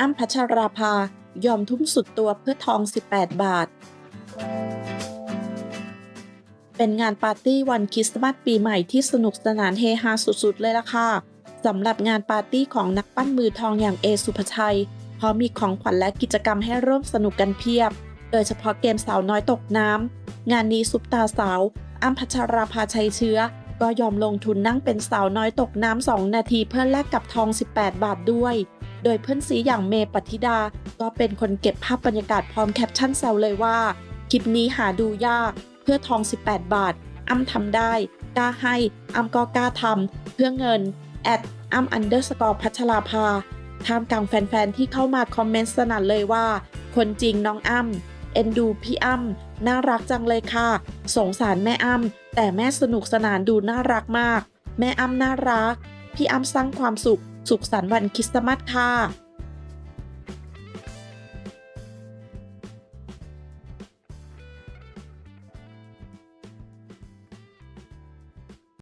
อ้ำพัชราภายอมทุ่มสุดตัวเพื่อทอง 18 บาท เป็นงานปาร์ตี้วันคริสต์มาสปีใหม่ที่สนุกสนานเฮฮาสุดๆ เลยล่ะค่ะสำหรับงานปาร์ตี้ของนักปั้นมือทองอย่างเอสุภชัยเพราะมีของขวัญและกิจกรรมให้ร่วมสนุกกันเพียบ โดยเฉพาะเกมสาวน้อยตกน้ำ งานนี้ซุปตาสาวอ้ำพัชราภาชัยเชื้อ ก็ยอมลงทุนนั่งเป็นสาวน้อยตกน้ำ2นาทีเพื่อแลกกับทอง 18 บาทด้วย โดยเพื่อนซีอย่างเมย์ปฏิดา ก็เป็นคนเก็บภาพบรรยากาศพร้อมแคปชั่นแซวเลยว่า คลิปนี้หาดูยาก เพื่อทอง 18 บาท อ้ำทำได้ กล้าให้ อ้ำก็กล้าทำเพื่อเงินแอดอ้ำอันเดอร์สกอร์พัชราภาท่ามกลางแฟนๆที่เข้ามาคอมเมนต์สนั่นเลยว่า คนจริงน้องอ้ำ เอ็นดูพี่อ้ำน่ารักจังเลยค่ะ สงสารแม่อ้ำแต่แม่สนุกสนานดูน่ารักมาก แม่อ้ำน่ารัก พี่อ้ำสร้างความสุข สุขสันต์วันคริสต์มาสค่ะ